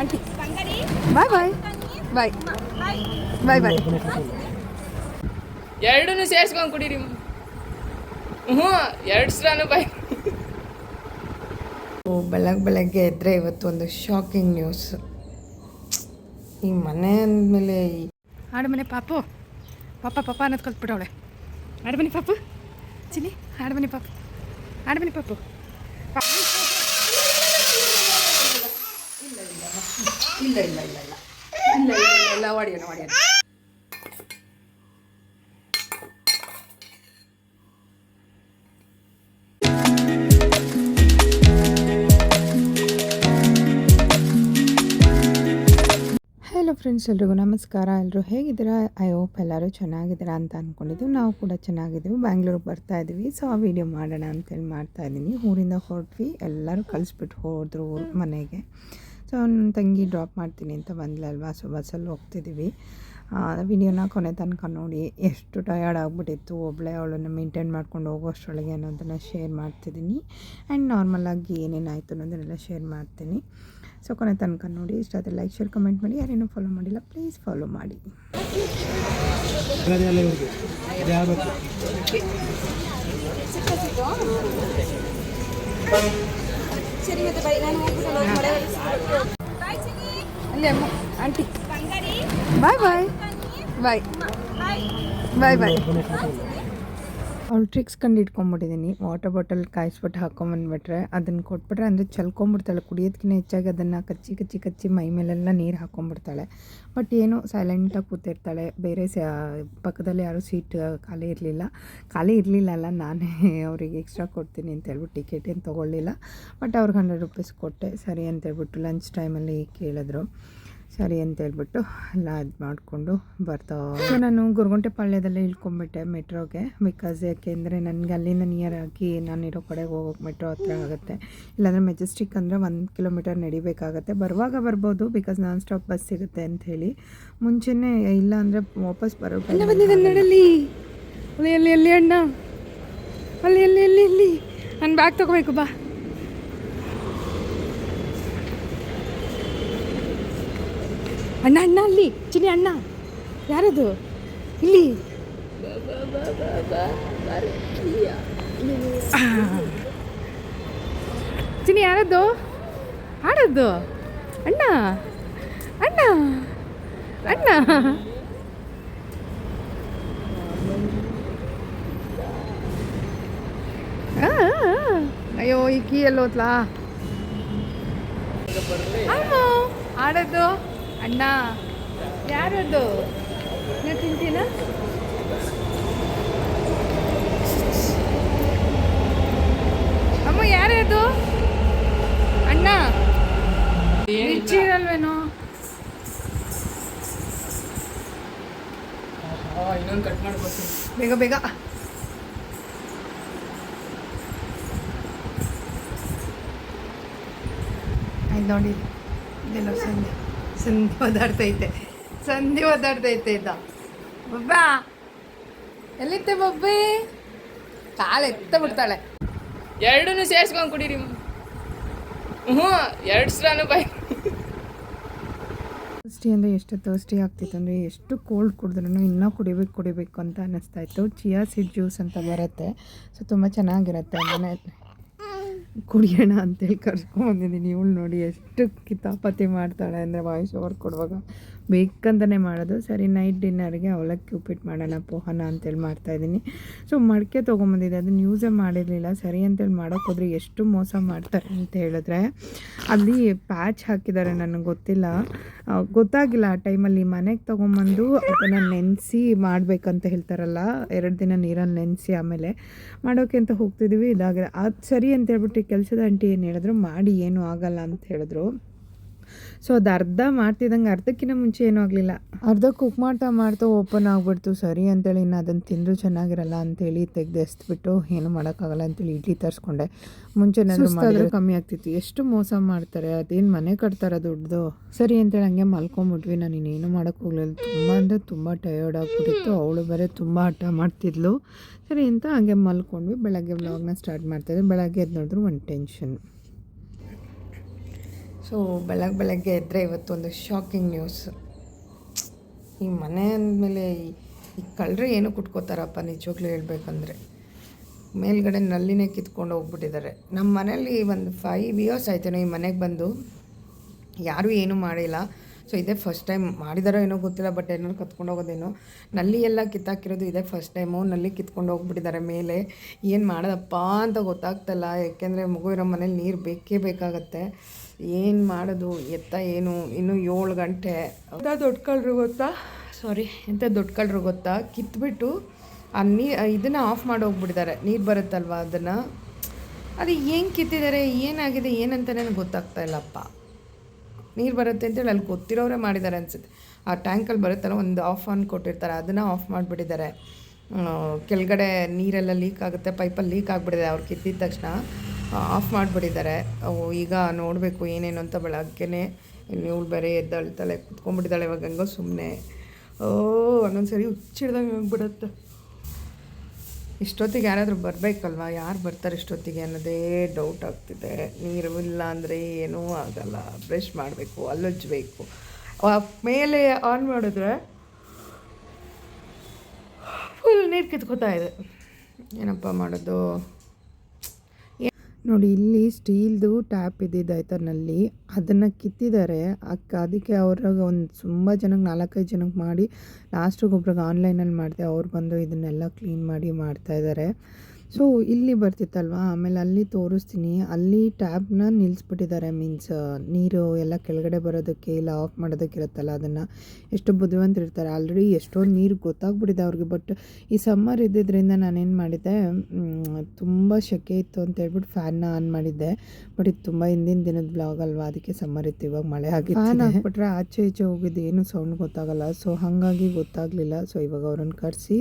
Aunty ಬಾಯ್ ಬಾಯ್ ಬಾಯ್ ಬಾಯ್ ಬಾಯ್ ಎರಡೂ ಸೇರ್ಸ್ಕೊಂಡು ಕುಡೀರಿ. ಹ್ಞೂ ಎರಡು ಸ್ಟ್ರಾನು ಬಾಯ್ ಬೆಳಗ್ಗೆ ಬೆಳಗ್ಗೆ ಎದ್ದರೆ ಇವತ್ತು ಒಂದು ಶಾಕಿಂಗ್ ನ್ಯೂಸ್ ಈ ಮನೆ ಅಂದಮೇಲೆ ಹಾಡು ಮನೆ ಪಾಪು. ಪಾಪ ಪಾಪ ಅನ್ನೋದು ಕಲ್ತ್ಬಿಟ್ಟವಳೆ. ಹಾಡು ಮನೆ ಪಾಪು. ಚಿನಿ ಹಾಡು ಮನೆ ಪಾಪು. ಆಡು ಮನೆ ಪಾಪು. ಇಲ್ಲ ಇಲ್ಲ ಇಲ್ಲ ಇಲ್ಲ. ಇಲ್ಲ ಇಲ್ಲ ಇಲ್ಲ ಒಡೆಯೋಣ ಒಡೆಯೋಣ. ಹಲೋ ಫ್ರೆಂಡ್ಸ್ ಎಲ್ರಿಗೂ ನಮಸ್ಕಾರ. ಎಲ್ಲರೂ ಹೇಗಿದ್ದೀರಾ? ಐ ಹೋಪ್ ಎಲ್ಲರೂ ಚೆನ್ನಾಗಿದ್ದೀರಾ ಅಂತ ಅಂದ್ಕೊಂಡಿದ್ದೀವಿ ನಾವು ಕೂಡ ಚೆನ್ನಾಗಿದ್ದೀವಿ. ಬ್ಯಾಂಗ್ಳೂರಿಗೆ ಬರ್ತಾ ಇದ್ದೀವಿ ಸೊ ಆ ವೀಡಿಯೋ ಮಾಡೋಣ ಅಂತೇಳಿ ಮಾಡ್ತಾಯಿದ್ದೀನಿ ಊರಿಂದ ಹೊರಟ್ವಿ. ಎಲ್ಲರೂ ಕಳಿಸ್ಬಿಟ್ಟು ಹೋದರು ಮನೆಗೆ. ಸೊ ನನ್ನ ತಂಗಿ ಡ್ರಾಪ್ ಮಾಡ್ತೀನಿ ಅಂತ ಬಂದ್ಲಲ್ವಾ? ಸೊ ಬಸ್ಸಲ್ಲಿ ಹೋಗ್ತಿದ್ದೀವಿ ವಿಡಿಯೋನ ಕೊನೆ ತನಕ ನೋಡಿ. ಎಷ್ಟು ಟಯರ್ಡ್ ಆಗಿಬಿಟ್ಟಿತ್ತು. ಒಬ್ಬಳೇ ಅವಳನ್ನು ಮೇಂಟೈನ್ ಮಾಡ್ಕೊಂಡು ಹೋಗೋಷ್ಟರೊಳಗೆ ಅನ್ನೋದನ್ನು ಶೇರ್ ಮಾಡ್ತಿದ್ದೀನಿ ಆ್ಯಂಡ್ ನಾರ್ಮಲಾಗಿ ಏನೇನಾಯಿತು ಅನ್ನೋದನ್ನೆಲ್ಲ ಶೇರ್ ಮಾಡ್ತೀನಿ. ಸೊ ಕೊನೆ ತನಕ ನೋಡಿ. ಇಷ್ಟ ಆದರೆ ಲೈಕ್ ಶೇರ್ ಕಮೆಂಟ್ ಮಾಡಿ. ಯಾರೇನೂ ಫಾಲೋ ಮಾಡಿಲ್ಲ ಪ್ಲೀಸ್ ಫಾಲೋ ಮಾಡಿ. Bye bye bye bye bye ಅವ್ಳು ಟ್ರಿಕ್ಸ್ ಕಂಡು ಇಟ್ಕೊಂಬಿಟ್ಟಿದ್ದೀನಿ ವಾಟರ್ ಬಾಟಲ್ ಕಾಯಿಸ್ಬಿಟ್ಟು ಹಾಕೊಂಬಂದ್ಬಿಟ್ರೆ ಅದನ್ನು ಕೊಟ್ಬಿಟ್ರೆ ಅಂದರೆ ಚಲ್ಕೊಂಬಿಡ್ತಾಳೆ. ಕುಡಿಯೋದಕ್ಕಿಂತ ಹೆಚ್ಚಾಗಿ ಅದನ್ನು ಕಚ್ಚಿ ಕಚ್ಚಿ ಕಚ್ಚಿ ಮೈ ಮೇಲೆಲ್ಲ ನೀರು ಹಾಕ್ಕೊಂಬಿಡ್ತಾಳೆ ಬಟ್ ಏನು ಸೈಲೆಂಟಾಗಿ ಕೂತಿರ್ತಾಳೆ. ಬೇರೆ ಪಕ್ಕದಲ್ಲಿ ಯಾರೂ ಸೀಟ್ ಖಾಲಿ ಇರಲಿಲ್ಲ. ಖಾಲಿ ಇರಲಿಲ್ಲ ಅಲ್ಲ, ನಾನೇ ಅವರಿಗೆ ಎಕ್ಸ್ಟ್ರಾ ಕೊಡ್ತೀನಿ ಅಂತ ಹೇಳ್ಬಿಟ್ಟು ಟಿಕೆಟ್ ಏನು ತೊಗೊಳ್ಳಿಲ್ಲ. ಬಟ್ ಅವ್ರಿಗೆ ಹಂಡ್ರೆಡ್ ರುಪೀಸ್ ಕೊಟ್ಟೆ. ಸರಿ ಅಂತ ಹೇಳ್ಬಿಟ್ಟು ಲಂಚ್ ಟೈಮಲ್ಲಿ ಕೇಳಿದ್ರು. ಸರಿ ಅಂತ ಹೇಳ್ಬಿಟ್ಟು ಎಲ್ಲ ಇದು ಮಾಡಿಕೊಂಡು ಬರ್ತಾ ಸೊ ನಾನು ಗುರುಗುಂಟೆ ಪಾಳ್ಯದಲ್ಲೇ ಇಳ್ಕೊಂಬಿಟ್ಟೆ ಮೆಟ್ರೋಗೆ ಬಿಕಾಸ್ ಯಾಕೆಂದರೆ ನನಗೆ ಅಲ್ಲಿಂದ ನಿಯರ್ ಆಗಿ ನಾನಿರೋ ಕಡೆಗೆ ಹೋಗೋಕೆ ಮೆಟ್ರೋ ಹತ್ರ ಆಗುತ್ತೆ. ಇಲ್ಲಾಂದರೆ ಮೆಜೆಸ್ಟಿಕ್ ಅಂದರೆ ಒಂದು ಕಿಲೋಮೀಟರ್ ನಡಿಬೇಕಾಗತ್ತೆ. ಬರುವಾಗ ಬರ್ಬೋದು ಬಿಕಾಸ್ ನಾನ್ ಸ್ಟಾಪ್ ಬಸ್ ಸಿಗುತ್ತೆ ಅಂತ ಹೇಳಿ. ಮುಂಚೆನೇ ಇಲ್ಲ ಅಂದರೆ ವಾಪಸ್ ಬರೋ ಅಣ್ಣ ಅಲ್ಲಿ ಅಲ್ಲಿ ಅಲ್ಲಿ ಅಲ್ಲಿ ನಾನು ಬ್ಯಾಗ್ ತಗೋಬೇಕು, ಬಾ. ಅಣ್ಣ ಅಣ್ಣ, ಅಲ್ಲಿ. ಚಿನ್ನಿ, ಅಣ್ಣ. ಯಾರದು? ಇಲ್ಲಿ. ಚಿನ್ನಿ ಚಿನಿ ಯಾರದ್ದು ಆಡದ್ದು ಅಣ್ಣ. ಅಣ್ಣ. ಅಣ್ಣ. ಅಯ್ಯೋ, ಈ ಕೀ ಎಲ್ಲೋತ್ಲಾ? ಆಡೋದು ಅಣ್ಣ. ಅದು? ನೀವು ತಿಂತೀನ ಅಮ್ಮ ಯಾರದು ಅಣ್ಣ. ಮಿರ್ಚಿ ಇರಲ್ವೇನೋ ಇನ್ನೊಂದು ಕಟ್ ಮಾಡ್ಕೊಡ್ತೀನಿ. ಬೇಗ ಬೇಗ. ಆಯ್ತು ನೋಡಿ. ಇದೆಲ್ಲ ಸಂಧಿ ಸಂಧಿ ಒದಾಡ್ತೈತೆ ಸಂಧಿ ಒದಾಡ್ತೈತೆ ಇದ್ದ ಬಬ್ಬಾ ಎಲ್ಲಿತ್ತೆ ಬಬ್ಬಿ? ಕಾಲು ಎತ್ತ ಬಿಡ್ತಾಳೆ ಎರಡೂ ಸೇರ್ಸ್ಕೊಂಡ್ ಕುಡೀರಿ. ಹ್ಞೂ, ಎರಡು ಸ್ರಾನು ಬಾಯ್ ತೋಸ್ಟಿ ಅಂದರೆ ಎಷ್ಟು ತೋಸ್ಟಿ ಆಗ್ತಿತ್ತು ಅಂದರೆ ಎಷ್ಟು ಕೋಲ್ಡ್ ಕುಡಿದ್ರೂ ಇನ್ನೂ ಕುಡಿಬೇಕು ಕುಡಿಬೇಕು ಅಂತ ಅನ್ನಿಸ್ತಾ ಇತ್ತು. ಚಿಯಾ ಸೀಡ್ ಜ್ಯೂಸ್ ಅಂತ ಬರುತ್ತೆ. ಸೊ ತುಂಬ ಚೆನ್ನಾಗಿರುತ್ತೆ. ಮನೆ ಕುಡಿಯೋಣ ಅಂತೇಳಿ ಕರ್ಸ್ಕೊಂಬಂದಿದ್ದೀನಿ ಇವಳು ನೋಡಿ ಎಷ್ಟು ಕಿತಾಪತಿ ಮಾಡ್ತಾಳೆ ಅಂದರೆ ವಾಯ್ಸ್ ಓವರ್ ಕೊಡುವಾಗ. ಬೇಕಂತಲೇ ಮಾಡೋದು. ಸರಿ, ನೈಟ್ ಡಿನ್ನರ್ಗೆ ಅವಲಕ್ಕಿ ಉಪ್ಪಿಟ್ಟು ಮಾಡೋಣ, ಪೋಹನ ಅಂತೇಳಿ ಮಾಡ್ತಾಯಿದ್ದೀನಿ ಸೊ, ಮಡಕೆ ತೊಗೊಂಬಂದಿದ್ದೆ. ಅದನ್ನು ಯೂಸೇ ಮಾಡಿರಲಿಲ್ಲ. ಸರಿ ಅಂತೇಳಿ ಮಾಡೋಕೆ ಹೋದ್ರೆ ಎಷ್ಟು ಮೋಸ ಮಾಡ್ತಾರೆ ಅಂತ ಹೇಳಿದ್ರೆ, ಅಲ್ಲಿ ಪ್ಯಾಚ್ ಹಾಕಿದ್ದಾರೆ ನನಗೆ ಗೊತ್ತಿಲ್ಲ. ಗೊತ್ತಾಗಿಲ್ಲ ಆ ಟೈಮಲ್ಲಿ ಮನೆಗೆ ತೊಗೊಂಬಂದು ಅದನ್ನು ನೆನೆಸಿ ಮಾಡಬೇಕಂತ ಹೇಳ್ತಾರಲ್ಲ, ಎರಡು ದಿನ ನೀರಲ್ಲಿ ನೆನೆಸಿ ಆಮೇಲೆ ಮಾಡೋಕೆ ಅಂತ ಹೋಗ್ತಿದ್ದೀವಿ ಇದಾಗಿದೆ. ಅದು ಸರಿ ಅಂತ ಹೇಳ್ಬಿಟ್ಟು ಕೆಲಸದ ಆಂಟಿ ಏನು ಹೇಳಿದ್ರು, ಮಾಡಿ, ಏನೂ ಆಗಲ್ಲ ಅಂತ ಹೇಳಿದ್ರು. ಸೊ ಅದು ಅರ್ಧ ಮಾಡ್ತಿದ್ದಂಗೆ ಅರ್ಧಕ್ಕಿಂತ ಮುಂಚೆ ಏನೂ ಆಗಲಿಲ್ಲ. ಅರ್ಧ ಕುಕ್ ಮಾಡ್ತಾ ಮಾಡ್ತಾ ಓಪನ್ ಆಗಿಬಿಡ್ತು. ಸರಿ ಅಂತೇಳಿ ಇನ್ನು ಅದನ್ನು ತಿಂದರೂ ಚೆನ್ನಾಗಿರಲ್ಲ ಅಂತೇಳಿ ತೆಗೆದು ಎಸ್ಬಿಟ್ಟು ಏನು ಮಾಡೋಕ್ಕಾಗಲ್ಲ ಅಂತೇಳಿ ಇಡ್ಲಿ ತರಿಸ್ಕೊಂಡೆ. ಮುಂಚೆ ನಾನು ಮಾಡಿದ್ರೆ ಕಮ್ಮಿ ಆಗ್ತಿತ್ತು. ಎಷ್ಟು ಮೋಸ ಮಾಡ್ತಾರೆ? ಅದೇನು ಮನೆ ಕಟ್ತಾರೆ ದುಡ್ಡು ಸರಿ ಅಂತೇಳಿ ಹಂಗೆ ಮಲ್ಕೊಂಬಿಟ್ವಿ. ನಾನು ಇನ್ನೇನು ಮಾಡೋಕ್ಕೆ ಹೋಗ್ಲಿಲ್ಲ. ತುಂಬ ಅಂದರೆ ತುಂಬ ಟಯರ್ಡ್ ಆಗಿಬಿಟ್ಟಿತ್ತು. ಅವಳು ಬೇರೆ ತುಂಬ ಹಠ ಮಾಡ್ತಿದ್ಲು. ಸರಿ ಅಂತ ಹಂಗೆ ಮಲ್ಕೊಂಡ್ವಿ. ಬೆಳಗ್ಗೆ ವ್ಲಾಗ್ನ ಸ್ಟಾರ್ಟ್ ಮಾಡ್ತಾಯಿದ್ದೆ ಬೆಳಗ್ಗೆ ಎದ್ದು ನೋಡಿದ್ರು ಒಂದು ಟೆನ್ಷನ್ ಸೊ ಬೆಳಗ್ಗೆ ಬೆಳಗ್ಗೆ ಎದ್ದರೆ ಇವತ್ತೊಂದು ಶಾಕಿಂಗ್ ನ್ಯೂಸ್ ಈ ಮನೆ ಅಂದಮೇಲೆ ಈ ಕಳ್ಳರು ಏನು ಕುಟ್ಕೋತಾರಪ್ಪ ನಿಜವಾಗ್ಲೂ ಹೇಳ್ಬೇಕಂದ್ರೆ. ಮೇಲ್ಗಡೆ ನಲ್ಲಿನೇ ಕಿತ್ಕೊಂಡು ಹೋಗ್ಬಿಟ್ಟಿದ್ದಾರೆ. ನಮ್ಮ ಮನೇಲಿ ಒಂದು ಫೈವ್ ಇಯರ್ಸ್ ಆಯ್ತೇನೋ ಈ ಮನೆಗೆ ಬಂದು. ಯಾರೂ ಏನೂ ಮಾಡಿಲ್ಲ. ಸೊ ಇದೇ ಫಸ್ಟ್ ಟೈಮ್ ಮಾಡಿದಾರೋ ಏನೋ ಗೊತ್ತಿಲ್ಲ ಬಟ್ ಏನಾದ್ರು ಕತ್ಕೊಂಡು ಹೋಗೋದೇನೋ. ನಲ್ಲಿ ಎಲ್ಲ ಕಿತ್ತಾಕಿರೋದು ಇದೇ ಫಸ್ಟ್ ಟೈಮು ನಲ್ಲಿ ಕಿತ್ಕೊಂಡು ಹೋಗ್ಬಿಟ್ಟಿದ್ದಾರೆ ಮೇಲೆ. ಏನು ಮಾಡೋದಪ್ಪ ಅಂತ ಗೊತ್ತಾಗ್ತಲ್ಲ. ಯಾಕೆಂದರೆ ಮಗು ಇರೋ ಮನೇಲಿ ನೀರು ಬೇಕೇ ಬೇಕಾಗತ್ತೆ. ಏನು ಮಾಡೋದು, ಎತ್ತ ಏನು, ಇನ್ನೂ ಏಳು ಗಂಟೆ. ಎಂಥ ದೊಡ್ಡ ಕಳ್ಳರು ಗೊತ್ತಾ? ಸಾರಿ ಎಂಥ ದೊಡ್ಡ ಕಳ್ಳರು ಗೊತ್ತಾ? ಕಿತ್ಬಿಟ್ಟು ಆ ನೀ, ಇದನ್ನು ಆಫ್ ಮಾಡಿ ಹೋಗ್ಬಿಟ್ಟಿದ್ದಾರೆ ನೀರು ಬರುತ್ತಲ್ವ ಅದನ್ನು? ಅದು ಏನು ಕಿತ್ತಿದ್ದಾರೆ, ಏನಾಗಿದೆ, ಏನಂತ ನನಗೆ ಗೊತ್ತಾಗ್ತಾ ಇಲ್ಲಪ್ಪ. ನೀರು ಬರುತ್ತೆ ಅಂತೇಳಿ ಅಲ್ಲಿ ಗೊತ್ತಿರೋರೇ ಮಾಡಿದ್ದಾರೆ ಅನಿಸುತ್ತೆ. ಆ ಟ್ಯಾಂಕಲ್ಲಿ ಬರುತ್ತಲ್ಲ, ಒಂದು ಆಫ್ ಆನ್ ಕೊಟ್ಟಿರ್ತಾರೆ. ಅದನ್ನು ಆಫ್ ಮಾಡಿಬಿಟ್ಟಿದ್ದಾರೆ. ಕೆಳಗಡೆ ನೀರೆಲ್ಲ ಲೀಕ್ ಆಗುತ್ತೆ ಪೈಪಲ್ಲಿ ಲೀಕ್ ಆಗಿಬಿಟ್ಟಿದೆ, ಅವ್ರು ಕಿತ್ತಿದ ತಕ್ಷಣ. ಆಫ್ ಮಾಡಿಬಿಟ್ಟಿದ್ದಾರೆ. ಈಗ ನೋಡಬೇಕು ಏನೇನು ಅಂತ ಬೆಳಗ್ಗೆನೇ ಇವಳು ಬೇರೆ ಎದ್ದಾಳ್ತಾಳೆ ಕುತ್ಕೊಂಡ್ಬಿಟ್ಟಿದ್ದಾಳೆ, ಇವಾಗ ಹಂಗೋ ಸುಮ್ಮನೆ ಓ ಒಂದೊಂದು ಸರಿ ಹುಚ್ಚಿಡ್ದಂಗೆ ಹೋಗ್ಬಿಡತ್ತೆ. ಇಷ್ಟೊತ್ತಿಗೆ ಯಾರಾದರೂ ಬರಬೇಕಲ್ವ? ಯಾರು ಬರ್ತಾರೆ ಇಷ್ಟೊತ್ತಿಗೆ ಅನ್ನೋದೇ ಡೌಟ್ ಆಗ್ತಿದೆ. ನೀರು ಇಲ್ಲ ಅಂದರೆ ಏನೂ ಆಗಲ್ಲ. ಬ್ರಷ್ ಮಾಡಬೇಕು, ಅಲ್ಲೊಜ್ಜಬೇಕು. ಮೇಲೆ ಆನ್ ಮಾಡಿದ್ರೆ ಫುಲ್ ನೀರು ಕಿತ್ಕೋತಾ ಇದೆ. ಏನಪ್ಪ ಮಾಡೋದು? ನೋಡಿ, ಇಲ್ಲಿ ಸ್ಟೀಲ್ದು ಟ್ಯಾಪ್ ಇದ್ದಿದ್ದಾಯ್ತಾ ನಲ್ಲಿ ಅದನ್ನು ಕಿತ್ತಿದ್ದಾರೆ ಅಕ್ಕ ಅದಕ್ಕೆ ಅವ್ರಾಗ ಒಂದು ತುಂಬ ಜನಕ್ಕೆ ನಾಲ್ಕೈದು ಜನಕ್ಕೆ ಮಾಡಿ, ಲಾಸ್ಟಿಗೆ ಒಬ್ರಿಗೆ ಆನ್ಲೈನಲ್ಲಿ ಮಾಡಿದೆ, ಅವ್ರು ಬಂದು ಇದನ್ನೆಲ್ಲ ಕ್ಲೀನ್ ಮಾಡಿ ಮಾಡ್ತಾಯಿದ್ದಾರೆ ಸೊ ಇಲ್ಲಿ ಬರ್ತಿತ್ತಲ್ವ? ಆಮೇಲೆ ಅಲ್ಲಿ ತೋರಿಸ್ತೀನಿ. ಅಲ್ಲಿ ಟ್ಯಾಬ್ನ ನಿಲ್ಲಿಸ್ಬಿಟ್ಟಿದ್ದಾರೆ ಮೀನ್ಸ್ ನೀರು ಎಲ್ಲ ಕೆಳಗಡೆ ಬರೋದಕ್ಕೆ ಇಲ್ಲ ಆಫ್ ಮಾಡೋದಕ್ಕಿರುತ್ತಲ್ಲ ಅದನ್ನು. ಎಷ್ಟು ಬುದ್ಧಿವಂತರಿರ್ತಾರೆ ಆಲ್ರೆಡಿ ಎಷ್ಟೋ ನೀರು ಗೊತ್ತಾಗ್ಬಿಟ್ಟಿದೆ ಅವ್ರಿಗೆ. ಬಟ್ ಈ ಸಮ್ಮರ್ ಇದ್ದಿದ್ದರಿಂದ ನಾನೇನು ಮಾಡಿದ್ದೆ ತುಂಬ ಶೆಕೆ ಇತ್ತು ಅಂತ ಹೇಳ್ಬಿಟ್ಟು ಫ್ಯಾನ್ನ ಆನ್ ಮಾಡಿದ್ದೆ. ಬಟ್ ಇದು ತುಂಬ ಹಿಂದಿನ ದಿನದ ಬ್ಲಾಗ್ ಅಲ್ವಾ? ಅದಕ್ಕೆ ಸಮ್ಮರ್ ಇತ್ತು. ಇವಾಗ ಮಳೆ ಆಗಿ ಫ್ಯಾನ್ ಹಾಕ್ಬಿಟ್ರೆ ಆಚೆ ಈಚೆ ಹೋಗಿದ್ದು ಏನು ಸೌಂಡ್ ಗೊತ್ತಾಗಲ್ಲ. ಸೊ ಹಾಗಾಗಿ ಗೊತ್ತಾಗಲಿಲ್ಲ. ಸೊ ಇವಾಗ ಅವ್ರನ್ನ ಕರೆಸಿ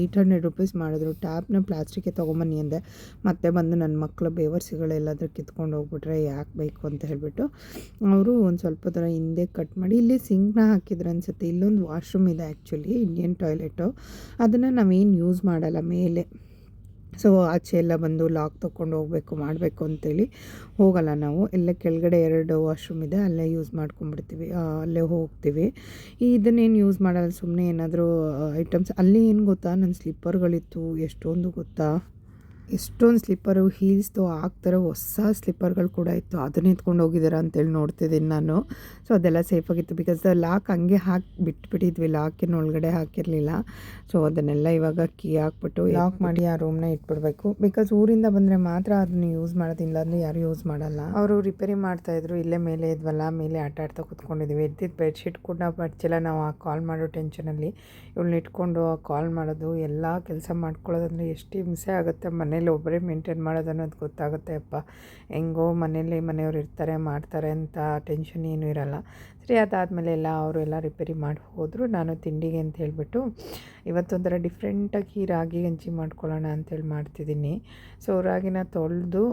ಏಯ್ಟ್ ಹಂಡ್ರೆಡ್ ರುಪೀಸ್ ಮಾಡಿದ್ರು. ಟ್ಯಾಪ್ನ ಪ್ಲಾಸ್ಟಿಕ್ಕೆ ತೊಗೊಂಬನ್ನಿ ಅಂದೆ. ಮತ್ತೆ ಬಂದು ನನ್ನ ಮಕ್ಕಳು ಬೇವರ್ಸಿಗಳೆಲ್ಲಾದರೂ ಕಿತ್ಕೊಂಡು ಹೋಗ್ಬಿಟ್ರೆ ಯಾಕೆ ಬೇಕು ಅಂತ ಹೇಳಿಬಿಟ್ಟು ಅವರು ಒಂದು ಸ್ವಲ್ಪ ಥರ ಹಿಂದೆ ಕಟ್ ಮಾಡಿ ಇಲ್ಲಿ ಸಿಂಕ್ನ ಹಾಕಿದ್ರು ಅನಿಸುತ್ತೆ. ಇಲ್ಲೊಂದು ವಾಶ್ರೂಮ್ ಇದೆ ಆ್ಯಕ್ಚುಲಿ ಇಂಡಿಯನ್ ಟಾಯ್ಲೆಟು ಅದನ್ನು ನಾವೇನು ಯೂಸ್ ಮಾಡಲ್ಲ, ಮೇಲೆ. ಸೊ, ಆಚೆ ಎಲ್ಲ ಬಂದು ಲಾಕ್ ತೊಗೊಂಡು ಹೋಗಬೇಕು, ಮಾಡಬೇಕು ಅಂತೇಳಿ ಹೋಗಲ್ಲ ನಾವು. ಎಲ್ಲ ಕೆಳಗಡೆ ಎರಡು ವಾಶ್ರೂಮ್ ಇದೆ, ಅಲ್ಲೇ ಯೂಸ್ ಮಾಡ್ಕೊಂಡ್ಬಿಡ್ತೀವಿ ಅಲ್ಲೇ ಹೋಗ್ತೀವಿ. ಇದನ್ನೇನು ಯೂಸ್ ಮಾಡಲ್ಲ ಸುಮ್ಮನೆ ಏನಾದರೂ ಐಟಮ್ಸ್. ಅಲ್ಲಿ ಏನು ಗೊತ್ತಾ? ನನ್ನ ಸ್ಲಿಪ್ಪರ್ಗಳಿತ್ತು, ಎಷ್ಟೊಂದು ಗೊತ್ತಾ? ಎಷ್ಟೊಂದು ಸ್ಲಿಪ್ಪರು ಹೀಲ್ಸ್ದು ಹಾಕ್ತಾರೆ ಹೊಸ ಸ್ಲಿಪ್ಪರ್ಗಳು ಕೂಡ ಇತ್ತು. ಅದನ್ನ ಎತ್ಕೊಂಡು ಹೋಗಿದ್ದೀರಾ ಅಂತೇಳಿ ನೋಡ್ತಿದ್ದೀನಿ ನಾನು. ಸೊ ಅದೆಲ್ಲ ಸೇಫಾಗಿತ್ತು ಬಿಕಾಸ್ ಲಾಕ್ ಹಂಗೆ ಹಾಕಿ ಬಿಟ್ಬಿಟ್ಟಿದ್ವಿ. ಲಾಕಿನ ಒಳಗಡೆ ಹಾಕಿರಲಿಲ್ಲ. ಸೊ ಅದನ್ನೆಲ್ಲ ಇವಾಗ ಕೀ ಹಾಕ್ಬಿಟ್ಟು ಲಾಕ್ ಮಾಡಿ ಆ ರೂಮ್ನ ಇಟ್ಬಿಡ್ಬೇಕು. ಬಿಕಾಸ್ ಊರಿಂದ ಬಂದರೆ ಮಾತ್ರ ಅದನ್ನ ಯೂಸ್ ಮಾಡೋದಿಲ್ಲ. ಅಂದರೆ ಯಾರು ಯೂಸ್ ಮಾಡಲ್ಲ. ಅವರು ರಿಪೇರಿ ಮಾಡ್ತಾಯಿದ್ರು ಇಲ್ಲೇ ಮೇಲೆ ಇದ್ವಲ್ಲ ಮೇಲೆ ಆಟ ಆಡ್ತಾ ಕೂತ್ಕೊಂಡಿದ್ದೀವಿ ಎದ್ದಿದ್ದು ಬೆಡ್ಶೀಟ್ ಕೂಡ ಬಡ್ಚಿಲ್ಲ ನಾವು ಆ ಕಾಲ್ ಮಾಡೋ ಟೆನ್ಷನಲ್ಲಿ ಇವ್ಳನ್ನ ಇಟ್ಕೊಂಡು ಆ ಕಾಲ್ ಮಾಡೋದು ಎಲ್ಲ ಕೆಲಸ ಮಾಡ್ಕೊಳ್ಳೋದಂದ್ರೆ ಎಷ್ಟು ಹಿಂಸೆ ಆಗುತ್ತೆ ಮನೇಲಿ ಒಬ್ಬರೇ ಮೇಂಟೈನ್ ಮಾಡೋದು ಅನ್ನೋದು ಗೊತ್ತಾಗುತ್ತೆ, ಅಪ್ಪ. ಹೆಂಗೋ ಮನೇಲಿ ಮನೆಯವ್ರು ಇರ್ತಾರೆ, ಮಾಡ್ತಾರೆ ಅಂತ ಟೆನ್ಷನ್ ಏನೂ ಇರಲ್ಲ. ಸರಿ, ಅದಾದಮೇಲೆ ಎಲ್ಲ ಅವರು ಎಲ್ಲ ರಿಪೇರಿ ಮಾಡಿ ಹೋದರು. ನಾನು ತಿಂಡಿಗೆ ಅಂತ ಹೇಳಿಬಿಟ್ಟು ಇವತ್ತೊಂಥರ ಡಿಫ್ರೆಂಟಾಗಿ ರಾಗಿ ಗಂಜಿ ಮಾಡ್ಕೊಳ್ಳೋಣ ಅಂತೇಳಿ ಮಾಡ್ತಿದ್ದೀನಿ. ಸೊ, ರಾಗಿನ ತೊಳೆದು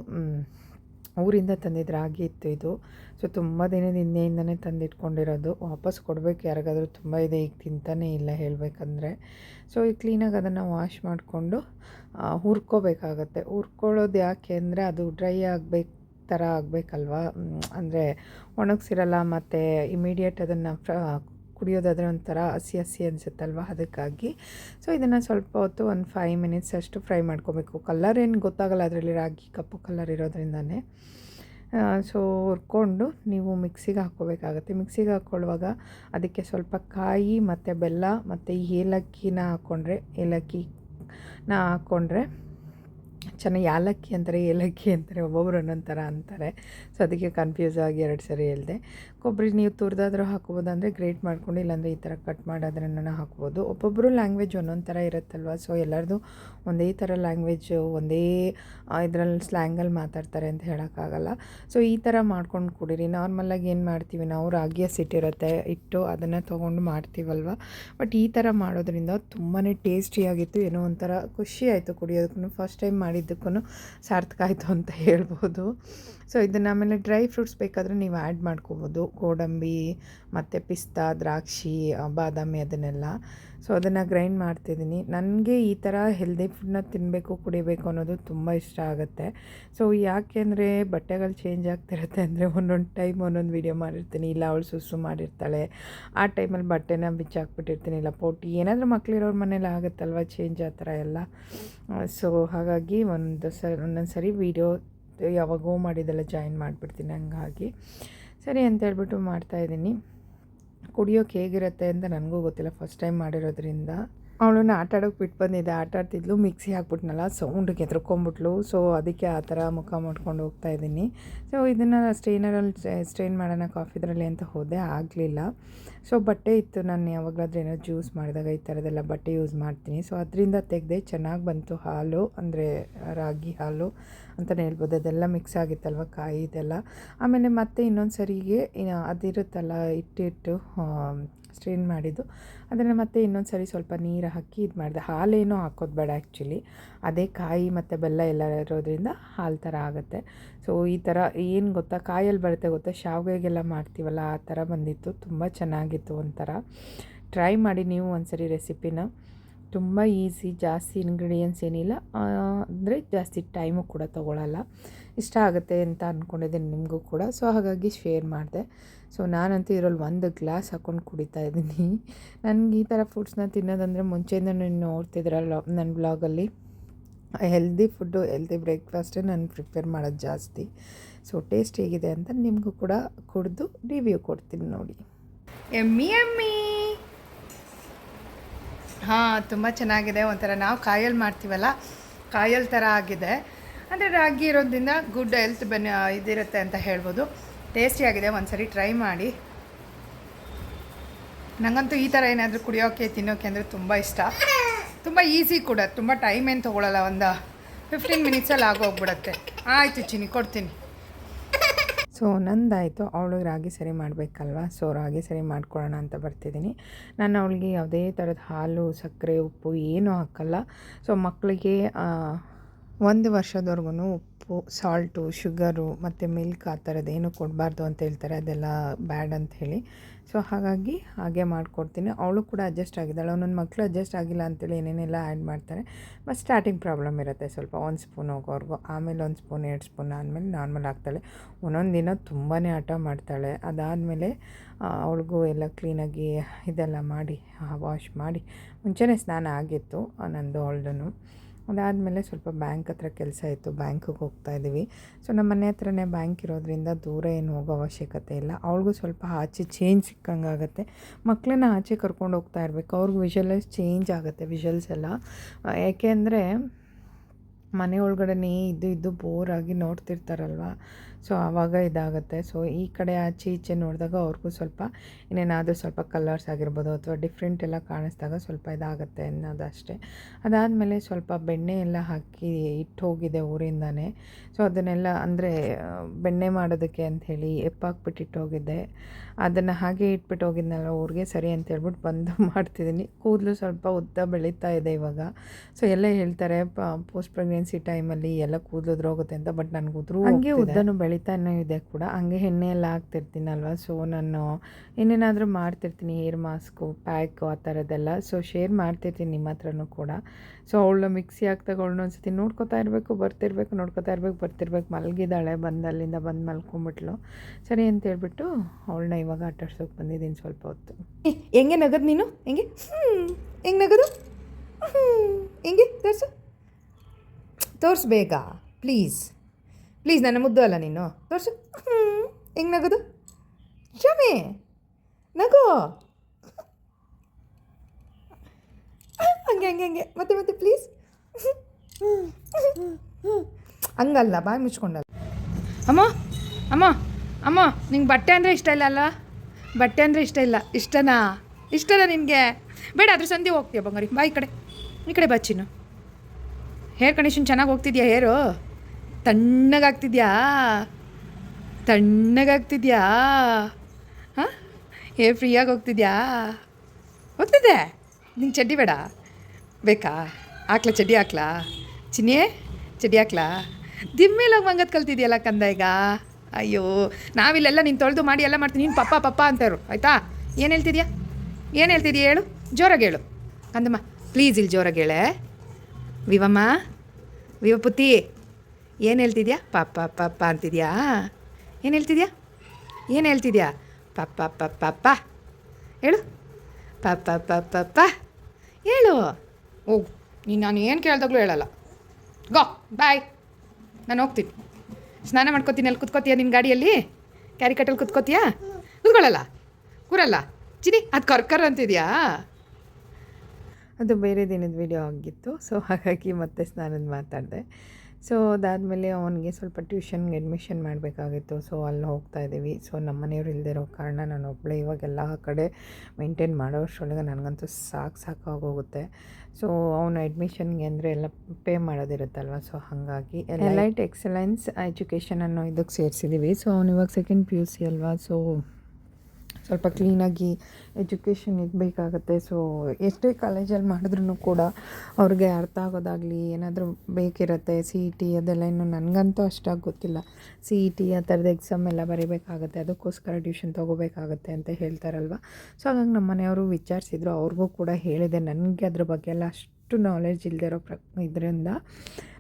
ಊರಿಂದ ತಂದಿದ್ದ ರಾಗಿ ಇತ್ತು ಇದು. ಸೊ ತುಂಬ ದಿನದ ಹಿಂದೆಯಿಂದನೇ ತಂದಿಟ್ಕೊಂಡಿರೋದು. ವಾಪಸ್ ಕೊಡಬೇಕು ಯಾರಿಗಾದರೂ ತುಂಬ ಇದೆ, ಈಗ ತಿಂತಾನೇ ಇಲ್ಲ ಹೇಳಬೇಕಂದ್ರೆ. ಸೊ ಈ ಕ್ಲೀನಾಗಿ ಅದನ್ನು ವಾಶ್ ಮಾಡಿಕೊಂಡು ಹುರ್ಕೋಬೇಕಾಗತ್ತೆ. ಹುರ್ಕೊಳ್ಳೋದು ಯಾಕೆ ಅಂದರೆ ಅದು ಡ್ರೈ ಆಗಬೇಕು, ಥರ ಆಗಬೇಕಲ್ವಾ? ಅಂದರೆ ಒಣಗಿಸಿರಲ್ಲ, ಮತ್ತು ಇಮಿಡಿಯೇಟ್ ಅದನ್ನು ಕುಡಿಯೋದಾದರೆ ಒಂಥರ ಹಸಿ ಹಸಿ ಅನಿಸುತ್ತಲ್ವ ಅದಕ್ಕಾಗಿ. ಸೊ ಇದನ್ನು ಸ್ವಲ್ಪ ಹೊತ್ತು ಒಂದು ಫೈವ್ ಮಿನಿಟ್ಸ್ ಅಷ್ಟು ಫ್ರೈ ಮಾಡ್ಕೋಬೇಕು. ಕಲರ್ ಏನು ಗೊತ್ತಾಗಲ್ಲ ಅದರಲ್ಲಿ ರಾಗಿ ಕಪ್ಪು ಕಲರ್ ಇರೋದ್ರಿಂದನೇ. ಸೊ ಹುರ್ಕೊಂಡು ನೀವು ಮಿಕ್ಸಿಗೆ ಹಾಕ್ಕೋಬೇಕಾಗತ್ತೆ. ಮಿಕ್ಸಿಗೆ ಹಾಕ್ಕೊಳ್ಳುವಾಗ ಅದಕ್ಕೆ ಸ್ವಲ್ಪ ಕಾಯಿ ಮತ್ತು ಬೆಲ್ಲ ಮತ್ತು ಏಲಕ್ಕಿನ ಹಾಕ್ಕೊಂಡ್ರೆ ಏಲಕ್ಕಿನ ಹಾಕ್ಕೊಂಡ್ರೆ ಚೆನ್ನಾಗಿ ಯಾಲಕ್ಕಿ ಅಂತಾರೆ, ಏಲಕ್ಕಿ ಅಂತಾರೆ, ಒಬ್ಬೊಬ್ರು ಒಂದೊಂದು ಥರ ಅಂತಾರೆ. ಸೊ ಅದಕ್ಕೆ ಕನ್ಫ್ಯೂಸ್ ಆಗಿ ಎರಡು ಸರಿ ಹೇಳಿದೆ. ಕೊಬ್ಬರಿ ನೀವು ತುರಿದಾದ್ರೂ ಹಾಕ್ಬೋದು, ಅಂದರೆ ಗ್ರೇಟ್ ಮಾಡ್ಕೊಂಡು, ಇಲ್ಲಾಂದರೆ ಈ ಥರ ಕಟ್ ಮಾಡೋದ್ರನ್ನ ಹಾಕ್ಬೋದು. ಒಬ್ಬೊಬ್ಬರು ಲ್ಯಾಂಗ್ವೇಜ್ ಒಂದೊಂದು ಥರ ಇರುತ್ತಲ್ವ? ಸೊ ಎಲ್ಲರದು ಒಂದೇ ಥರ ಲ್ಯಾಂಗ್ವೇಜು ಒಂದೇ ಇದರಲ್ಲಿ ಸ್ಲ್ಯಾಂಗಲ್ಲಿ ಮಾತಾಡ್ತಾರೆ ಅಂತ ಹೇಳೋಕ್ಕಾಗಲ್ಲ. ಸೊ ಈ ಥರ ಮಾಡ್ಕೊಂಡು ಕುಡೀರಿ. ನಾರ್ಮಲಾಗಿ ಏನು ಮಾಡ್ತೀವಿ ನಾವು? ರಾಗಿ ಹಸಿಟ್ಟಿರುತ್ತೆ ಇಟ್ಟು ಅದನ್ನು ತೊಗೊಂಡು ಮಾಡ್ತೀವಲ್ವ? ಬಟ್ ಈ ಥರ ಮಾಡೋದ್ರಿಂದ ತುಂಬಾ ಟೇಸ್ಟಿಯಾಗಿತ್ತು ಏನೋ ಒಂಥರ ಖುಷಿ ಆಯಿತು ಕುಡಿಯೋದಕ್ಕೂ ಫಸ್ಟ್ ಟೈಮ್ ಮಾಡಿ ಮಾಡಿದ್ದಕ್ಕೂ ಸಾರ್ಥಕ ಆಯಿತು ಅಂತ ಹೇಳ್ಬೋದು. ಸೊ ಇದನ್ನು ಆಮೇಲೆ ಡ್ರೈ ಫ್ರೂಟ್ಸ್ ಬೇಕಾದರೆ ನೀವು ಆ್ಯಡ್ ಮಾಡ್ಕೋಬೋದು. ಗೋಡಂಬಿ, ಮತ್ತು ಪಿಸ್ತಾ, ದ್ರಾಕ್ಷಿ, ಬಾದಾಮಿ ಅದನ್ನೆಲ್ಲ. ಸೊ ಅದನ್ನು ಗ್ರೈಂಡ್ ಮಾಡ್ತಿದ್ದೀನಿ. ನನಗೆ ಈ ಥರ ಹೆಲ್ದಿ ಫುಡ್ನ ತಿನ್ನಬೇಕು ಕುಡಿಬೇಕು ಅನ್ನೋದು ತುಂಬ ಇಷ್ಟ ಆಗುತ್ತೆ. ಸೊ ಯಾಕೆ ಅಂದರೆ ಬಟ್ಟೆಗಳು ಚೇಂಜ್ ಆಗ್ತಿರುತ್ತೆ ಅಂದರೆ ಒಂದೊಂದು ಟೈಮ್ ಒಂದೊಂದು ವೀಡಿಯೋ ಮಾಡಿರ್ತೀನಿ. ಇಲ್ಲ ಅವಳು ಸುಸ್ಸು ಮಾಡಿರ್ತಾಳೆ. ಆ ಟೈಮಲ್ಲಿ ಬಟ್ಟೆನ ಬಿಚ್ಚಾಕ್ಬಿಟ್ಟಿರ್ತೀನಿ. ಇಲ್ಲ ಪೋಟಿ, ಏನಾದರೂ ಮಕ್ಳಿರೋರ ಮನೇಲಿ ಆಗುತ್ತಲ್ವ ಚೇಂಜ್ ಆ ಥರ ಎಲ್ಲ? ಸೊ ಹಾಗಾಗಿ ಒಂದು ಸ, ಒಂದೊಂದು ಸರಿ ವೀಡಿಯೋ ಯಾವಾಗೋ ಮಾಡಿದೆಲ್ಲ ಜಾಯಿನ್ ಮಾಡಿಬಿಡ್ತೀನಿ ಹಂಗಾಗಿ. ಸರಿ ಅಂತ ಹೇಳ್ಬಿಟ್ಟು ಮಾಡ್ತಾಯಿದ್ದೀನಿ ಕುಡಿಯೋಕೆ ಹೇಗಿರುತ್ತೆ ಅಂತ ನನಗೂ ಗೊತ್ತಿಲ್ಲ ಫಸ್ಟ್ ಟೈಮ್ ಮಾಡಿರೋದ್ರಿಂದ. ಅವಳನ್ನ ಆಟ ಆಡೋಕೆ ಬಿಟ್ಟು ಬಂದಿದ್ದೆ. ಆಟ ಆಡ್ತಿದ್ಲು, ಮಿಕ್ಸಿ ಹಾಕ್ಬಿಟ್ನಲ್ಲ ಸೌಂಡಿಗೆ ಎದ್ರಕೊಂಬಿಟ್ಲು ಸೊ ಅದಕ್ಕೆ ಆ ಥರ ಮುಖ ಮಾಡ್ಕೊಂಡು ಹೋಗ್ತಾ ಇದ್ದೀನಿ. ಸೊ ಇದನ್ನು ಸ್ಟ್ರೈನರಲ್ಲಿ, ಸ್ಟ್ರೈನ್ ಮಾಡೋಣ ಕಾಫಿದ್ರಲ್ಲಿ ಅಂತ ಹೋದೆ. ಆಗಲಿಲ್ಲ. ಸೊ ಬಟ್ಟೆ ಇತ್ತು. ನಾನು ಯಾವಾಗಲಾದ್ರೂ ಏನೋ ಜ್ಯೂಸ್ ಮಾಡಿದಾಗ ಈ ಥರದ್ದೆಲ್ಲ ಬಟ್ಟೆ ಯೂಸ್ ಮಾಡ್ತೀನಿ. ಸೊ ಅದರಿಂದ ತೆಗೆದೆ ಚೆನ್ನಾಗಿ ಬಂತು ಹಾಲು, ಅಂದರೆ ರಾಗಿ ಹಾಲು ಅಂತಲೇ ಹೇಳ್ಬೋದು. ಅದೆಲ್ಲ ಮಿಕ್ಸ್ ಆಗಿತ್ತಲ್ವ, ಕಾಯಿ ಇದೆಲ್ಲ. ಆಮೇಲೆ ಮತ್ತೆ ಇನ್ನೊಂದು ಸರಿಗೆ ಅದಿರುತ್ತಲ್ಲ, ಇಟ್ಟಿಟ್ಟು ಸ್ಟ್ರೈನ್ ಮಾಡಿದ್ದು. ಅದನ್ನು ಮತ್ತೆ ಇನ್ನೊಂದು ಸರಿ ಸ್ವಲ್ಪ ನೀರು ಹಾಕಿ ಇದು ಮಾಡಿದೆ. ಹಾಲೇನೂ ಹಾಕೋದು ಬೇಡ ಆ್ಯಕ್ಚುಲಿ. ಅದೇ ಕಾಯಿ ಮತ್ತು ಬೆಲ್ಲ ಎಲ್ಲ ಇರೋದ್ರಿಂದ ಹಾಲು ಥರ ಆಗುತ್ತೆ. ಸೊ, ಈ ಥರ ಏನು ಗೊತ್ತಾ, ಕಾಯಲ್ಲಿ ಬರುತ್ತೆ ಗೊತ್ತಾ, ಶಾವಿಗೆಗೆಲ್ಲ ಮಾಡ್ತೀವಲ್ಲ, ಆ ಥರ ಬಂದಿತ್ತು. ತುಂಬ ಚೆನ್ನಾಗಿತ್ತು ಒಂಥರ. ಟ್ರೈ ಮಾಡಿ ನೀವು ಒಂದ್ಸರಿ ರೆಸಿಪಿನ. ತುಂಬ ಈಸಿ, ಜಾಸ್ತಿ ಇಂಗ್ರೀಡಿಯೆಂಟ್ಸ್ ಏನಿಲ್ಲ. ಅಂದರೆ ಜಾಸ್ತಿ ಟೈಮು ಕೂಡ ತೊಗೊಳಲ್ಲ. ಇಷ್ಟ ಆಗುತ್ತೆ ಅಂತ ಅಂದ್ಕೊಂಡಿದ್ದೀನಿ ನಿಮಗೂ ಕೂಡ. ಸೊ ಹಾಗಾಗಿ ಶೇರ್ ಮಾಡಿದೆ. ಸೊ ನಾನಂತೂ ಇದರಲ್ಲಿ ಒಂದು ಗ್ಲಾಸ್ ಹಾಕ್ಕೊಂಡು ಕುಡಿತಾ ಇದ್ದೀನಿ. ನನಗೆ ಈ ಥರ ಫುಡ್ಸ್ನ ತಿನ್ನೋದಂದರೆ ಮುಂಚೆಯಿಂದ ನೀವು ನೋಡ್ತಿದ್ರಲ್ಲ ನನ್ನ ಬ್ಲಾಗಲ್ಲಿ ಹೆಲ್ದಿ ಫುಡ್ಡು ಹೆಲ್ದಿ ಬ್ರೇಕ್ಫಾಸ್ಟೇ ನಾನು ಪ್ರಿಪೇರ್ ಮಾಡೋದು ಜಾಸ್ತಿ. ಸೊ ಟೇಸ್ಟ್ ಹೇಗಿದೆ ಅಂತ ನಿಮಗೂ ಕೂಡ ಕುಡಿದು ರಿವ್ಯೂ ಕೊಡ್ತೀನಿ ನೋಡಿ. ಎಮ್ಮಿ ಎಮ್ಮಿ! ಹಾಂ, ತುಂಬ ಚೆನ್ನಾಗಿದೆ. ಒಂಥರ ನಾವು ಕಾಯಲ್ಲಿ ಮಾಡ್ತೀವಲ್ಲ? ಕಾಯಲ್ ಥರ ಆಗಿದೆ. ಅಂದರೆ ರಾಗಿ ಇರೋದ್ರಿಂದ ಗುಡ್ ಹೆಲ್ತ್ ಬೆನ್ ಇದಿರುತ್ತೆ ಅಂತ ಹೇಳ್ಬೋದು. ಟೇಸ್ಟಿಯಾಗಿದೆ ಒಂದ್ಸರಿ ಟ್ರೈ ಮಾಡಿ. ನನಗಂತೂ ಈ ಥರ ಏನಾದರೂ ಕುಡಿಯೋಕ್ಕೆ ತಿನ್ನೋಕ್ಕೆ ಅಂದರೆ ತುಂಬ ಇಷ್ಟ. ತುಂಬ ಈಸಿ ಕೂಡ, ತುಂಬ ಟೈಮ್ ಏನು ತೊಗೊಳಲ್ಲ, ಒಂದು ಫಿಫ್ಟೀನ್ ಮಿನಿಟ್ಸಲ್ಲಿ ಆಗೋಗ್ಬಿಡತ್ತೆ. ಆಯಿತು ಚಿನಿ ಕೊಡ್ತೀನಿ. ಸೊ ನಂದಾಯಿತು ಅವಳಿಗೆ ರಾಗಿ ಸರಿ ಮಾಡಬೇಕಲ್ವಾ? ಸೊ ರಾಗಿ ಸರಿ ಮಾಡ್ಕೊಳ್ಳೋಣ ಅಂತ ಬರ್ತಿದ್ದೀನಿ. ನಾನು ಅವಳಿಗೆ ಯಾವುದೇ ಥರದ ಹಾಲು, ಸಕ್ಕರೆ, ಉಪ್ಪು ಏನೂ ಹಾಕಲ್ಲ. ಸೊ ಮಕ್ಕಳಿಗೆ ಒಂದು ವರ್ಷದವರೆಗೂ ಉಪ್ಪು ಸಾಲ್ಟು ಶುಗರು ಮತ್ತು ಮಿಲ್ಕ್ ಆ ಥರದ್ದು ಏನೂ ಕೊಡಬಾರ್ದು ಅಂತ ಹೇಳ್ತಾರೆ. ಅದೆಲ್ಲ ಬ್ಯಾಡ್ ಅಂತ ಹೇಳಿ. ಸೊ ಹಾಗಾಗಿ ಹಾಗೆ ಮಾಡಿಕೊಡ್ತೀನಿ. ಅವಳು ಕೂಡ ಅಡ್ಜಸ್ಟ್ ಆಗಿದ್ದಾಳೆ. ಒಂದೊಂದು ಮಕ್ಕಳು ಅಡ್ಜಸ್ಟ್ ಆಗಿಲ್ಲ ಅಂತೇಳಿ ಏನೇನೆಲ್ಲ ಆ್ಯಡ್ ಮಾಡ್ತಾರೆ. ಬಟ್ ಸ್ಟಾರ್ಟಿಂಗ್ ಪ್ರಾಬ್ಲಮ್ ಇರುತ್ತೆ ಸ್ವಲ್ಪ. ಒಂದು ಸ್ಪೂನ್ ಹೋಗೋರ್ಗು ಆಮೇಲೆ ಒಂದು ಸ್ಪೂನ್ ಎರಡು ಸ್ಪೂನ್ ಆದಮೇಲೆ ನಾರ್ಮಲ್ ಆಗ್ತಾಳೆ. ಒಂದೊಂದು ದಿನ ತುಂಬಾ ಆಟ ಮಾಡ್ತಾಳೆ. ಅದಾದಮೇಲೆ ಅವಳಿಗೂ ಎಲ್ಲ ಕ್ಲೀನಾಗಿ ಇದೆಲ್ಲ ಮಾಡಿ ವಾಶ್ ಮಾಡಿ. ಮುಂಚೆನೇ ಸ್ನಾನ ಆಗಿತ್ತು ನಂದು ಅವಳದೂ ಅದಾದಮೇಲೆ ಸ್ವಲ್ಪ ಬ್ಯಾಂಕ್ ಹತ್ರ ಕೆಲಸ ಇತ್ತು, ಬ್ಯಾಂಕಿಗೆ ಹೋಗ್ತಾ ಇದ್ದೀವಿ ಸೊ ನಮ್ಮ ಮನೆ ಹತ್ರನೇ ಬ್ಯಾಂಕ್ ಇರೋದ್ರಿಂದ ದೂರ ಏನು ಹೋಗೋ ಅವಶ್ಯಕತೆ ಇಲ್ಲ. ಅವಳಿಗೂ ಸ್ವಲ್ಪ ಆಚೆ ಚೇಂಜ್ ಸಿಕ್ಕಂಗೆ ಆಗುತ್ತೆ. ಮಕ್ಕಳನ್ನ ಆಚೆ ಕರ್ಕೊಂಡು ಹೋಗ್ತಾ ಇರಬೇಕು. ಅವ್ರಿಗೆ ವಿಷುವಲೈಸ್ ಚೇಂಜ್ ಆಗುತ್ತೆ ವಿಷುವಲ್ಸ್ ಎಲ್ಲ. ಯಾಕೆ ಅಂದರೆ ಮನೆ ಒಳಗಡೆನೇ ಇದ್ದು ಇದ್ದು ಬೋರಾಗಿ ನೋಡ್ತಿರ್ತಾರಲ್ವ? ಸೊ ಆವಾಗ ಇದಾಗುತ್ತೆ. ಸೊ ಈ ಕಡೆ ಆಚೆ ಈಚೆ ನೋಡಿದಾಗ ಅವ್ರಿಗೂ ಸ್ವಲ್ಪ ಇನ್ನೇನಾದರೂ ಸ್ವಲ್ಪ ಕಲರ್ಸ್ ಆಗಿರ್ಬೋದು ಅಥವಾ ಡಿಫ್ರೆಂಟ್ ಎಲ್ಲ ಕಾಣಿಸ್ದಾಗ ಸ್ವಲ್ಪ ಇದಾಗುತ್ತೆ ಅನ್ನೋದು ಅಷ್ಟೇ ಅದಾದಮೇಲೆ ಸ್ವಲ್ಪ ಬೆಣ್ಣೆ ಎಲ್ಲ ಹಾಕಿ ಇಟ್ಟು ಹೋಗಿದೆ ಊರಿಂದಾನೆ. ಸೊ ಅದನ್ನೆಲ್ಲ ಅಂದರೆ ಬೆಣ್ಣೆ ಮಾಡೋದಕ್ಕೆ ಅಂಥೇಳಿ ಎಪ್ಪಾಕ್ಬಿಟ್ಟು ಇಟ್ಟು ಹೋಗಿದ್ದೆ. ಅದನ್ನು ಹಾಗೆ ಇಟ್ಬಿಟ್ಟು ಹೋಗಿದ್ನಲ್ಲ ಊರಿಗೆ ಸರಿ ಅಂತ ಹೇಳ್ಬಿಟ್ಟು ಬಂದು ಮಾಡ್ತಿದ್ದೀನಿ ಕೂದಲು ಸ್ವಲ್ಪ ಉದ್ದ ಬೆಳೀತಾ ಇದೆ ಇವಾಗ. ಸೊ ಎಲ್ಲ ಹೇಳ್ತಾರೆ ಪೋಸ್ಟ್ ಪ್ರೆಗ್ನೆನ್ಸಿ ಟೈಮಲ್ಲಿ ಎಲ್ಲ ಕೂದಲು ಉದ್ರೋಗುತ್ತೆ ಅಂತ ಬಟ್ ನನಗೆ ಉದ್ರು ಹಂಗೆ ಉದ್ದನೂ ಬೆಳೀತಾನೆ ಇದೆ ಕೂಡ. ಹಂಗೆ ಎಣ್ಣೆ ಎಲ್ಲ ಹಾಕ್ತಿರ್ತೀನಲ್ವ? ಸೊ ನಾನು ಇನ್ನೇನಾದರೂ ಮಾಡ್ತಿರ್ತೀನಿ ಹೇರ್ ಮಾಸ್ಕು ಪ್ಯಾಕು ಆ ಥರದ್ದೆಲ್ಲ. ಸೊ ಶೇರ್ ಮಾಡ್ತಿರ್ತೀನಿ ನಿಮ್ಮ ಹತ್ರನೂ ಕೂಡ. ಸೊ ಅವಳು ಮಿಕ್ಸಿ ಹಾಕ್ದಾಗ ಅವಳನ್ನ ಒಂದ್ಸತಿ ನೋಡ್ಕೊತಾ ಇರಬೇಕು, ಬರ್ತಿರ್ಬೇಕು, ನೋಡ್ಕೊತಾ ಇರಬೇಕು, ಬರ್ತಿರ್ಬೇಕು. ಮಲಗಿದ್ದಾಳೆ ಬಂದು ಅಲ್ಲಿಂದ ಬಂದು ಮಲ್ಕೊಂಬಿಟ್ಲು. ಸರಿ ಅಂತ ಹೇಳ್ಬಿಟ್ಟು ಅವಳನ್ನ ಇವಾಗ ಆಟಾಡ್ಸೋಕೆ ಬಂದಿದ್ದೀನಿ ಸ್ವಲ್ಪ ಹೊತ್ತು. ಹೆಂಗೆ ನಗದು ನೀನು? ಹೆಂಗೆ? ಹೆಂಗೆ ನಗದು? ಹೆಂಗೆ? ತೋರಿಸು. ತೋರಿಸ್ಬೇಕಾ ಪ್ಲೀಸ್ ಪ್ಲೀಸ್ ನನ್ನ ಮುದ್ದು ಅಲ್ಲ ನೀನು. ತೋರಿಸು. ಹೆಂಗೆ ನಗೋದು? ಕ್ಷಮೆ. ನಗೋ. ಹಂಗೆ ಹಂಗೆ ಹಂಗೆ. ಮತ್ತೆ ಮತ್ತೆ ಪ್ಲೀಸ್ ಹಂಗಲ್ಲ, ಬಾಯಿ ಮುಚ್ಕೊಂಡಲ್ಲ. ಅಮ್ಮ ಅಮ್ಮ ಅಮ್ಮ, ನಿಂಗೆ ಬಟ್ಟೆ ಅಂದರೆ ಇಷ್ಟ ಇಲ್ಲ ಅಲ್ಲ? ಬಟ್ಟೆ ಅಂದರೆ ಇಷ್ಟ ಇಲ್ಲ. ಇಷ್ಟನಾ? ಇಷ್ಟನಾ ನಿನಗೆ? ಬೇಡ, ಅದ್ರ ಸಂಧಿ ಹೋಗ್ತೀಯ ಬಂಗಾರಿ? ಬಾ ಈ ಕಡೆ. ಈ ಕಡೆ ಬಚ್ಚಿನ ಹೇರ್ ಕಂಡೀಷನ್ ಚೆನ್ನಾಗಿ ಹೋಗ್ತಿದ್ಯಾ ಹೇರು ತಣ್ಣಗಾಗ್ತಿದ್ಯಾ? ತಣ್ಣಗಾಗ್ತಿದ್ಯಾ? ಹಾಂ? ಏ, ಫ್ರೀಯಾಗಿ ಹೋಗ್ತಿದ್ಯಾ? ಹೋಗ್ತಿದ್ದೆ. ನಿಂಗೆ ಚಡ್ಡಿ ಬೇಡ. ಬೇಕಾ? ಹಾಕ್ಲಾ, ಚಡ್ಡಿ ಹಾಕ್ಲಾ? ಚಿನ್ನಿ ಚಡ್ಡಿ ಹಾಕ್ಲಾ? ಹೋಗಿ ಮಂಗತ್ ಕಲ್ತಿದ್ಯಲ್ಲ ಕಂದ ಈಗ? ಅಯ್ಯೋ, ನಾವಿಲ್ಲೆಲ್ಲ ನೀನು ತೊಳೆದು ಮಾಡಿ ಎಲ್ಲ ಮಾಡ್ತೀನಿ. ನೀನು ಪಪ್ಪ ಪಪ್ಪ ಅಂತಾರು ಆಯಿತಾ? ಏನು ಹೇಳ್ತಿದ್ಯಾ? ಏನು ಹೇಳ್ತಿದ್ಯಾ ಹೇಳು? ಜೋರಾಗಿ ಹೇಳು. ಕಂದಮ್ಮ, ಪ್ಲೀಸ್ ಇಲ್ಲಿ ಜೋರಾಗಿ ಹೇಳೆ. ವಿವಮ್ಮ, ವಿವಪುತಿ. ಏನು ಹೇಳ್ತಿದ್ಯಾ? ಪಪ್ಪ ಪಪ್ಪ ಅಂತಿದ್ಯಾ? ಏನು ಹೇಳ್ತಿದ್ಯಾ? ಏನು ಹೇಳ್ತಿದ್ಯಾ? ಪಪ್ಪ ಪಪ್ಪ ಹೇಳು. ಪಪ್ಪ ಪಪ್ಪ ಹೇಳು. ಓ, ನೀನು ನಾನು ಏನು ಕೇಳಿದಾಗಲೂ ಹೇಳಲ್ಲ. ಗೋ, ಬಾಯ್. ನಾನು ಹೋಗ್ತೀನಿ. ಸ್ನಾನ ಮಾಡ್ಕೋತೀನಿ, ಅಲ್ಲಿ ಕುತ್ಕೋತೀಯಾ ನಿನ್ನ ಗಾಡಿಯಲ್ಲಿ? ಕ್ಯಾರಿ ಕಟ್ಟಲ್ಲಿ ಕುತ್ಕೋತೀಯಾ? ಕುತ್ಕೊಳ್ಳಲ್ಲ? ಕೂರಲ್ಲ? ಚಿನಿ, ಅದು ಕರ್ಕರ್ ಅಂತಿದೆಯಾ? ಅದು ಬೇರೆ ದಿನದ ವಿಡಿಯೋ ಆಗಿತ್ತು. ಸೊ ಹಾಗಾಗಿ ಮತ್ತೆ ಸ್ನಾನದ ಮಾತಾಡಿದೆ. ಸೊ ಅದಾದಮೇಲೆ ಅವನಿಗೆ ಸ್ವಲ್ಪ ಟ್ಯೂಷನ್ಗೆ ಅಡ್ಮಿಷನ್ ಮಾಡಬೇಕಾಗಿತ್ತು. ಸೊ ಅಲ್ಲಿ ಹೋಗ್ತಾ ಇದ್ದೀವಿ. ಸೊ ನಮ್ಮ ಮನೆಯವ್ರು ಇರೋ ಕಾರಣ ನಾನು ಒಬ್ಬಳೇ ಇವಾಗೆಲ್ಲ ಕಡೆ ಮೇಂಟೈನ್ ಮಾಡೋ ಅಷ್ಟರೊಳಗೆ ನನಗಂತೂ ಸಾಕು ಸಾಕಾಗೋಗುತ್ತೆ ಸೊ ಅವನು ಅಡ್ಮಿಷನ್ಗೆ ಅಂದರೆ ಎಲ್ಲ ಪೇ ಮಾಡೋದಿರುತ್ತಲ್ವ? ಸೊ ಹಾಗಾಗಿ ಎಲೈಟ್ ಎಕ್ಸಲೆನ್ಸ್ ಎಜುಕೇಷನ್ ಅನ್ನೋ ಇದಕ್ಕೆ ಸೇರಿಸಿದ್ದೀವಿ. ಸೊ ಅವನು ಇವಾಗ ಸೆಕೆಂಡ್ ಪಿ ಯು ಸಿ ಅಲ್ವಾ? ಸೊ ಸ್ವಲ್ಪ ಕ್ಲೀನಾಗಿ ಎಜುಕೇಷನ್ ಇರಬೇಕಾಗತ್ತೆ. ಸೊ ಎಷ್ಟೇ ಕಾಲೇಜಲ್ಲಿ ಮಾಡಿದ್ರೂ ಕೂಡ ಅವ್ರಿಗೆ ಅರ್ಥ ಆಗೋದಾಗಲಿ, ಏನಾದರೂ ಬೇಕಿರುತ್ತೆ ಸಿ ಇ ಟಿ ಅದೆಲ್ಲ ಇನ್ನು ನನಗಂತೂ ಅಷ್ಟಾಗಿ ಗೊತ್ತಿಲ್ಲ. ಸಿ ಇ ಟಿ ಆ ಥರದ ಎಕ್ಸಾಮ್ ಎಲ್ಲ ಬರೀಬೇಕಾಗತ್ತೆ, ಅದಕ್ಕೋಸ್ಕರ ಟ್ಯೂಷನ್ ತೊಗೋಬೇಕಾಗತ್ತೆ ಅಂತ ಹೇಳ್ತಾರಲ್ವ? ಸೊ ಹಾಗಾಗಿ ನಮ್ಮ ಮನೆಯವರು ವಿಚಾರಿಸಿದ್ರು, ಅವ್ರಿಗೂ ಕೂಡ ಹೇಳಿದೆ. ನನಗೆ ಅದ್ರ ಬಗ್ಗೆ ಎಲ್ಲ ಅಷ್ಟು ನಾಲೆಡ್ಜ್ ನಾಲೆಜ್ ಇರೋ ಪ್ರ ಇದರಿಂದ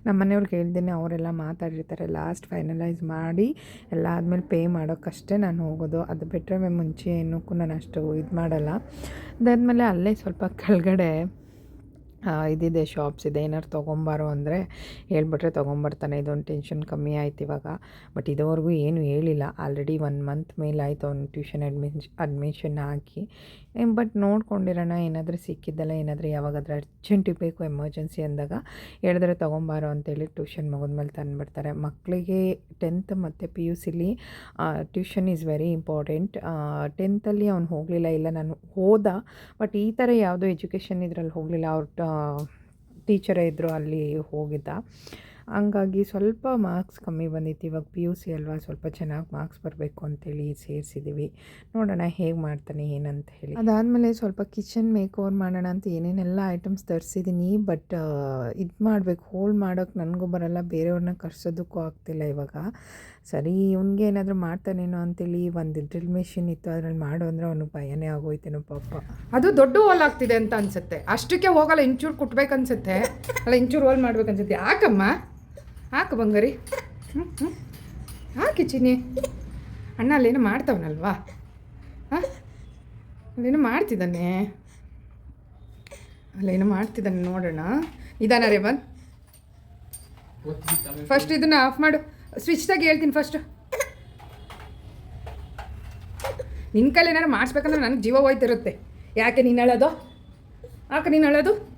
ನಮ್ಮ ಮನೆಯವ್ರಿಗೆ ಹೇಳ್ದೇನೆ ಅವರೆಲ್ಲ ಮಾತಾಡಿರ್ತಾರೆ. ಲಾಸ್ಟ್ ಫೈನಲೈಸ್ ಮಾಡಿ ಎಲ್ಲ ಆದಮೇಲೆ ಪೇ ಮಾಡೋಕ್ಕಷ್ಟೇ ನಾನು ಹೋಗೋದು. ಅದು ಬಿಟ್ಟರೆ ಮುಂಚೆ ಏನಕ್ಕೂ ನಾನು ಅಷ್ಟು ಇದು ಮಾಡಲ್ಲ. ಅದಾದಮೇಲೆ ಅಲ್ಲೇ ಸ್ವಲ್ಪ ಕೆಳಗಡೆ ಇದಿದೆ ಶಾಪ್ಸ್ ಇದೆ. ಏನಾರು ತೊಗೊಂಬಾರೋ ಅಂದರೆ ಹೇಳ್ಬಿಟ್ರೆ ತೊಗೊಂಬರ್ತಾನೆ. ಇದೊಂದು ಟೆನ್ಷನ್ ಕಮ್ಮಿ ಆಯ್ತು ಇವಾಗ. ಬಟ್ ಇದುವರೆಗೂ ಏನು ಹೇಳಿಲ್ಲ. ಆಲ್ರೆಡಿ ಒನ್ ಮಂತ್ ಮೇಲೆ ಆಯಿತು ಅವ್ನು ಟ್ಯೂಷನ್ ಅಡ್ಮಿಷನ್ ಅಡ್ಮಿಷನ್ ಹಾಕಿ. ಬಟ್ ನೋಡ್ಕೊಂಡಿರೋಣ, ಏನಾದರೂ ಸಿಕ್ಕಿದ್ದಲ್ಲ, ಏನಾದರೂ ಯಾವಾಗಾದ್ರೂ ಅರ್ಜೆಂಟಿಗೆ ಬೇಕು ಎಮರ್ಜೆನ್ಸಿ ಅಂದಾಗ ಹೇಳಿದ್ರೆ ತೊಗೊಂಬಾರೋ ಅಂತೇಳಿ ಟ್ಯೂಷನ್ ಮುಗಿದ್ಮೇಲೆ ತಂದುಬಿಡ್ತಾರೆ. ಮಕ್ಕಳಿಗೆ ಟೆಂತ್ ಮತ್ತು ಪಿ ಯು ಸಿಲಿ ಟ್ಯೂಷನ್ ಈಸ್ ವೆರಿ ಇಂಪಾರ್ಟೆಂಟ್ ಟೆಂತಲ್ಲಿ ಅವ್ನು ಹೋಗಲಿಲ್ಲ, ಇಲ್ಲ ನಾನು ಹೋದ ಬಟ್ ಈ ಥರ ಯಾವುದೋ ಎಜುಕೇಷನ್ ಇದ್ರಲ್ಲಿ ಹೋಗಲಿಲ್ಲ. ಅವ್ರ ಟೀಚರೇ ಇದ್ದರು ಅಲ್ಲಿ ಹೋಗಿದ್ದ. ಹಂಗಾಗಿ ಸ್ವಲ್ಪ ಮಾರ್ಕ್ಸ್ ಕಮ್ಮಿ ಬಂದಿತ್ತು. ಇವಾಗ ಪಿ ಯು ಸಿ ಅಲ್ವಾ? ಸ್ವಲ್ಪ ಚೆನ್ನಾಗಿ ಮಾರ್ಕ್ಸ್ ಬರಬೇಕು ಅಂತೇಳಿ ಸೇರಿಸಿದ್ದೀವಿ ನೋಡೋಣ ಹೇಗೆ ಮಾಡ್ತಾನೆ ಏನಂತ ಹೇಳಿ. ಅದಾದಮೇಲೆ ಸ್ವಲ್ಪ ಕಿಚನ್ ಮೇಕ್ ಓವರ್ ಮಾಡೋಣ ಅಂತ ಏನೇನೆಲ್ಲ ಐಟಮ್ಸ್ ತರಿಸಿದ್ದೀನಿ ಬಟ್ ಇದು ಮಾಡಬೇಕು. ಹೋಲ್ಡ್ ಮಾಡೋಕ್ಕೆ ನನಗೂ ಬರಲ್ಲ. ಬೇರೆಯವ್ರನ್ನ ಕರ್ಸೋದಕ್ಕೂ ಆಗ್ತಿಲ್ಲ ಇವಾಗ. ಸರಿ ಇವನಿಗೆ ಏನಾದರೂ ಮಾಡ್ತಾನೇನೋ ಅಂತೇಳಿ ಒಂದು ಡ್ರಿಲ್ ಮೆಷಿನ್ ಇತ್ತು. ಅದ್ರಲ್ಲಿ ಮಾಡು ಅಂದರೆ ಅವನಿಗೆ ಭಯನೇ ಆಗೋಯ್ತೇನೋ ಪಾಪ. ಅದು ದೊಡ್ಡ ಹೋಲ್ ಆಗ್ತಿದೆ ಅಂತ ಅನ್ಸುತ್ತೆ. ಅಷ್ಟಕ್ಕೆ ಹೋಗಲ್ಲ ಇಂಚೂರು ಕುಟ್ಬೇಕನ್ಸುತ್ತೆ. ಅಲ್ಲ ಇಂಚೂರು ಹೋಲ್ ಮಾಡ್ಬೇಕನ್ಸುತ್ತೆ. ಯಾಕಮ್ಮ? ಹಾಕು ಬಂಗಾರಿ. ಹ್ಞೂ ಹ್ಞೂ ಹಾಕಿ ಚಿನ್ನಿ. ಅಣ್ಣ ಅಲ್ಲೇನು ಮಾಡ್ತಾವನಲ್ವಾ? ಹಾಂ? ಅಲ್ಲೇನೋ ಮಾಡ್ತಿದ್ದಾನೆ. ಅಲ್ಲೇನು ಮಾಡ್ತಿದ್ದಾನೆ ನೋಡೋಣ. ಇದಾನ ರೇ ಬಂದು. ಫಸ್ಟ್ ಇದನ್ನ ಆಫ್ ಮಾಡು. ಸ್ವಿಚ್ದಾಗ ಹೇಳ್ತೀನಿ ಫಸ್ಟ್ ನಿನ್ನ ಕೈಲಿ ಏನಾರು ಮಾಡಿಸ್ಬೇಕಂದ್ರೆ ನನಗೆ ಜೀವ ಹೋಯ್ತಿರುತ್ತೆ. ಯಾಕೆ ನೀನು ಹೇಳೋದು ಯಾಕೆ ನೀನು ಅಳೋದು?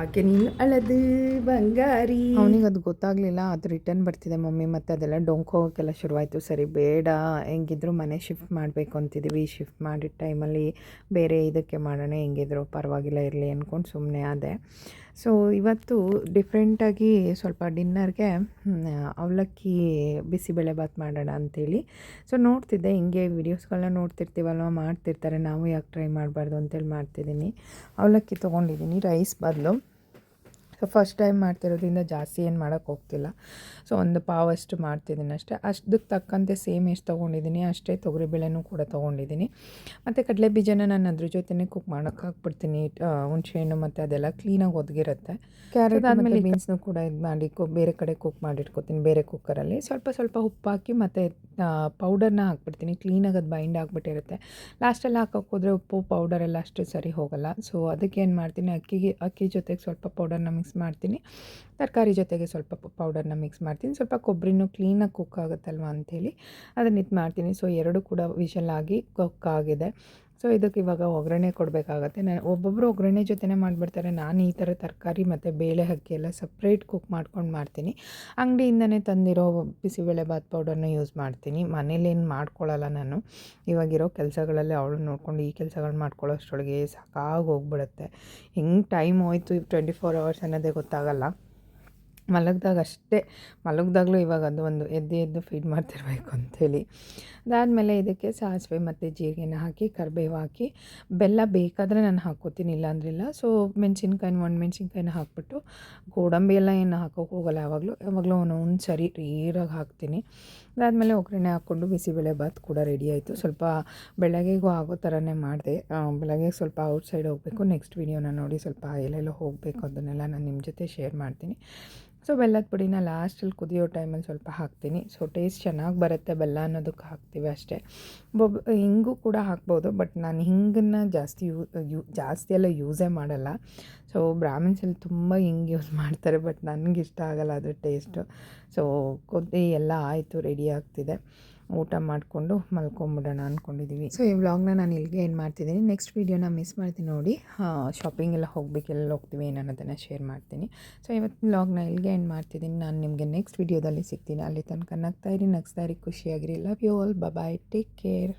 ಆಕೆ ನೀನು ಅಳದು ಬಂಗಾರಿ. ಅವನಿಗೆ ಅದು ಗೊತ್ತಾಗಲಿಲ್ಲ, ಅದು ರಿಟರ್ನ್ ಬರ್ತಿದೆ ಮಮ್ಮಿ, ಮತ್ತೆ ಅದೆಲ್ಲ ಡೊಂಕ್ ಹೋಗೋಕ್ಕೆಲ್ಲ ಶುರುವಾಯಿತು. ಸರಿ, ಬೇಡ, ಹೆಂಗಿದ್ರು ಮನೆ ಶಿಫ್ಟ್ ಮಾಡಬೇಕು ಅಂತಿದ್ದೀವಿ ಶಿಫ್ಟ್ ಮಾಡಿದ ಟೈಮಲ್ಲಿ ಬೇರೆ ಇದಕ್ಕೆ ಮಾಡೋಣ, ಹೆಂಗಿದ್ರು ಪರವಾಗಿಲ್ಲ, ಇರಲಿ ಅಂದ್ಕೊಂಡು ಸುಮ್ಮನೆ ಆದೆ. ಸೊ ಇವತ್ತು ಡಿಫ್ರೆಂಟಾಗಿ ಸ್ವಲ್ಪ ಡಿನ್ನರ್ಗೆ ಅವಲಕ್ಕಿ ಬಿಸಿಬೇಳೆಭಾತ್ ಮಾಡೋಣ ಅಂಥೇಳಿ ಸೊ ನೋಡ್ತಿದ್ದೆ, ಹಿಂಗೆ ವೀಡಿಯೋಸ್ಗಳನ್ನ ನೋಡ್ತಿರ್ತೀವಲ್ವ, ಮಾಡ್ತಿರ್ತಾರೆ. ನಾವು ಯಾಕೆ ಟ್ರೈ ಮಾಡಬಾರ್ದು ಅಂತೇಳಿ ಮಾಡ್ತಿದ್ದೀನಿ. ಅವಲಕ್ಕಿ ತೊಗೊಂಡಿದ್ದೀನಿ ರೈಸ್ ಬದಲು. ಸೊ ಫಸ್ಟ್ ಟೈಮ್ ಮಾಡ್ತಿರೋದ್ರಿಂದ ಜಾಸ್ತಿ ಏನು ಮಾಡೋಕ್ಕೆ ಹೋಗ್ತಿಲ್ಲ. ಸೊ ಒಂದು ಪಾವಷ್ಟು ಮಾಡ್ತಿದ್ದೀನಿ ಅಷ್ಟೇ. ಅಷ್ಟಕ್ಕೆ ತಕ್ಕಂತೆ ಸೇಮ್ ಎಷ್ಟು ತೊಗೊಂಡಿದ್ದೀನಿ ಅಷ್ಟೇ ತೊಗರಿಬೇಳೆನೂ ಕೂಡ ತೊಗೊಂಡಿದ್ದೀನಿ. ಮತ್ತು ಕಡಲೆ ಬೀಜನ ನಾನು ಅದ್ರ ಜೊತೆನೇ ಕುಕ್ ಮಾಡೋಕ್ಕೆ ಹಾಕ್ಬಿಡ್ತೀನಿ. ಹುಣಸೆಹಣ್ಣು ಮತ್ತು ಅದೆಲ್ಲ ಕ್ಲೀನಾಗಿ ಒದಗಿರುತ್ತೆ. ಕ್ಯಾರೆಟ್ ಆದಮೇಲೆ ಬೀನ್ಸ್ನು ಕೂಡ ಇದು ಮಾಡಿ ಕು ಬೇರೆ ಕಡೆ ಕುಕ್ ಮಾಡಿಟ್ಕೊತೀನಿ ಬೇರೆ ಕುಕ್ಕರಲ್ಲಿ ಸ್ವಲ್ಪ ಸ್ವಲ್ಪ ಉಪ್ಪು ಹಾಕಿ ಮತ್ತು ಪೌಡರ್ನ ಹಾಕ್ಬಿಡ್ತೀನಿ. ಕ್ಲೀನಾಗಿ ಅದು ಬೈಂಡ್ ಆಗಿಬಿಟ್ಟಿರುತ್ತೆ. ಲಾಸ್ಟಲ್ಲಿ ಹಾಕೋಕ್ಕೋದ್ರೆ ಉಪ್ಪು ಪೌಡರ್ ಎಲ್ಲ ಅಷ್ಟು ಸರಿ ಹೋಗಲ್ಲ. ಸೊ ಅದಕ್ಕೆ ಏನು ಮಾಡ್ತೀನಿ ಅಕ್ಕಿಗೆ ಅಕ್ಕಿ ಜೊತೆಗೆ ಸ್ವಲ್ಪ ಪೌಡರ್ನ ಮಿಕ್ಸ್ ಮಾಡ್ತೀನಿ. ತರಕಾರಿ ಜೊತೆಗೆ ಸ್ವಲ್ಪ ಪೌಡರ್ನ ಮಿಕ್ಸ್ ಮಾಡ್ತೀನಿ. ಸ್ವಲ್ಪ ಕೊಬ್ಬರಿನೂ ಕ್ಲೀನಾಗಿ ಕುಕ್ ಆಗುತ್ತಲ್ವ ಅಂಥೇಳಿ ಅದನ್ನ ಇದು ಮಾಡ್ತೀನಿ. ಸೊ, ಎರಡು ಕೂಡ ವಿಷಲ್ ಆಗಿ ಕುಕ್ ಆಗಿದೆ. ಸೊ ಇದಕ್ಕೆ ಇವಾಗ ಒಗ್ಗರಣೆ ಕೊಡಬೇಕಾಗತ್ತೆ. ನಾನು ಒಬ್ಬೊಬ್ಬರು ಒಗ್ಗರಣೆ ಜೊತೆನೇ ಮಾಡಿಬಿಡ್ತಾರೆ. ನಾನು ಈ ಥರ ತರಕಾರಿ ಮತ್ತು ಬೇಳೆ ಹಕ್ಕಿ ಎಲ್ಲ ಸಪ್ರೇಟ್ ಕುಕ್ ಮಾಡ್ಕೊಂಡು ಮಾಡ್ತೀನಿ. ಅಂಗಡಿಯಿಂದನೇ ತಂದಿರೋ ಬಿಸಿಬೇಳೆಬಾತ್ ಪೌಡರ್ನ ಯೂಸ್ ಮಾಡ್ತೀನಿ. ಮನೇಲೇನು ಮಾಡ್ಕೊಳ್ಳಲ್ಲ ನಾನು. ಇವಾಗಿರೋ ಕೆಲಸಗಳಲ್ಲೇ ಅವಳು ನೋಡ್ಕೊಂಡು ಈ ಕೆಲಸಗಳು ಮಾಡ್ಕೊಳ್ಳೋ ಅಷ್ಟರೊಳಗೆ ಸಾಕಾಗಿ ಹೋಗ್ಬಿಡುತ್ತೆ. ಹೆಂಗೆ ಟೈಮ್ ಹೋಯ್ತು ಟ್ವೆಂಟಿ ಫೋರ್ ಅವರ್ಸ್ ಅನ್ನೋದೇ ಗೊತ್ತಾಗಲ್ಲ. ಮಲಗಿದಾಗ ಅಷ್ಟೇ, ಮಲಗಿದಾಗಲೂ ಇವಾಗ ಅದು ಒಂದು ಎದ್ದು ಎದ್ದು ಫೀಡ್ ಮಾಡ್ತಿರ್ಬೇಕು ಅಂಥೇಳಿ ಅದಾದಮೇಲೆ ಇದಕ್ಕೆ ಸಾಸಿವೆ ಮತ್ತು ಜೀರಿಗೆನ ಹಾಕಿ, ಕರಿಬೇವು ಹಾಕಿ, ಬೆಲ್ಲ ಬೇಕಾದರೆ ನಾನು ಹಾಕ್ಕೋತೀನಿ ಇಲ್ಲ ಅಂದ್ರಿಲ್ಲ ಸೊ ಮೆಣಸಿನ್ಕಾಯಿನ ಒಣ ಮೆಣಸಿನ್ಕಾಯಿನ ಹಾಕ್ಬಿಟ್ಟು, ಗೋಡಂಬಿ ಎಲ್ಲ ಏನು ಹಾಕೋಕೆ ಹೋಗಲ್ಲ ಯಾವಾಗಲೂ. ಯಾವಾಗಲೂ ಒಂದು ಸರಿ ರೇರಾಗಿ ಹಾಕ್ತೀನಿ. ಅದಾದಮೇಲೆ ಒಗ್ಗರಣೆ ಹಾಕ್ಕೊಂಡು ಬಿಸಿಬೇಳೆ ಬಾತ್ ಕೂಡ ರೆಡಿ ಆಯಿತು. ಸ್ವಲ್ಪ ಬೆಳಗ್ಗೆಗೂ ಆಗೋ ಥರನೇ ಮಾಡಿದೆ. ಬೆಳಗ್ಗೆ ಸ್ವಲ್ಪ ಔಟ್ಸೈಡ್ ಹೋಗಬೇಕು. ನೆಕ್ಸ್ಟ್ ವೀಡಿಯೋನ ನೋಡಿ ಸ್ವಲ್ಪ ಎಲ್ಲೆಲ್ಲೋ ಹೋಗಬೇಕು ಅದನ್ನೆಲ್ಲ ನಾನು ನಿಮ್ಮ ಜೊತೆ ಶೇರ್ ಮಾಡ್ತೀನಿ. ಸೊ ಬೆಲ್ಲದ ಪುಡಿನ ಲಾಸ್ಟಲ್ಲಿ ಕುದಿಯೋ ಟೈಮಲ್ಲಿ ಸ್ವಲ್ಪ ಹಾಕ್ತೀನಿ. ಸೊ ಟೇಸ್ಟ್ ಚೆನ್ನಾಗಿ ಬರುತ್ತೆ ಬೆಲ್ಲ ಅನ್ನೋದಕ್ಕೆ ಹಾಕ್ತೀವಿ ಅಷ್ಟೇ. ಬೊಬ್, ಹಿಂಗೂ ಕೂಡ ಹಾಕ್ಬೋದು ಬಟ್ ನಾನು ಹಿಂಗನ್ನು ಜಾಸ್ತಿ ಯೂ ಯೂ, ಜಾಸ್ತಿ ಎಲ್ಲ ಯೂಸೇ ಮಾಡಲ್ಲ. ಸೊ ಬ್ರಾಹ್ಮಿನ್ಸಲ್ಲಿ ತುಂಬ ಹಿಂಗೆ ಯೂಸ್ ಮಾಡ್ತಾರೆ ಬಟ್ ನನಗೆ ಇಷ್ಟ ಆಗಲ್ಲ ಅದು ಟೇಸ್ಟು ಸೊ ಕುದ್ದಿ ಎಲ್ಲ ಆಯಿತು ರೆಡಿ ಆಗ್ತಿದೆ. ಊಟ ಮಾಡಿಕೊಂಡು ಮಲ್ಕೊಂಬಿಡೋಣ ಅಂದ್ಕೊಂಡಿದ್ದೀವಿ ಸೊ ಈ ವ್ಲಾಗ್ನ ನಾನು ಇಲ್ಲಿಗೆ ಏನು ಮಾಡ್ತಿದ್ದೀನಿ ನೆಕ್ಸ್ಟ್ ವೀಡಿಯೋನ ಮಿಸ್ ಮಾಡ್ತೀನಿ ನೋಡಿ. ಶಾಪಿಂಗ್ ಎಲ್ಲ ಹೋಗ್ಬೇಕು, ಎಲ್ಲ ಹೋಗ್ತೀವಿ, ಏನು ಅನ್ನೋದನ್ನು ಶೇರ್ ಮಾಡ್ತೀನಿ. ಸೊ ಇವತ್ತು ವ್ಲಾಗ್ನ ಇಲ್ಲಿಗೆ ಏನು ಮಾಡ್ತಿದ್ದೀನಿ ನಾನು ನಿಮಗೆ ನೆಕ್ಸ್ಟ್ ವೀಡಿಯೋದಲ್ಲಿ ಸಿಗ್ತೀನಿ. ಅಲ್ಲಿ ತನಕ ನಗ್ತಾ ಇರಿ, ನಗ್ಸ್ತಾ ಇರಿ, ಖುಷಿಯಾಗಿರಿ. Love you all bye take care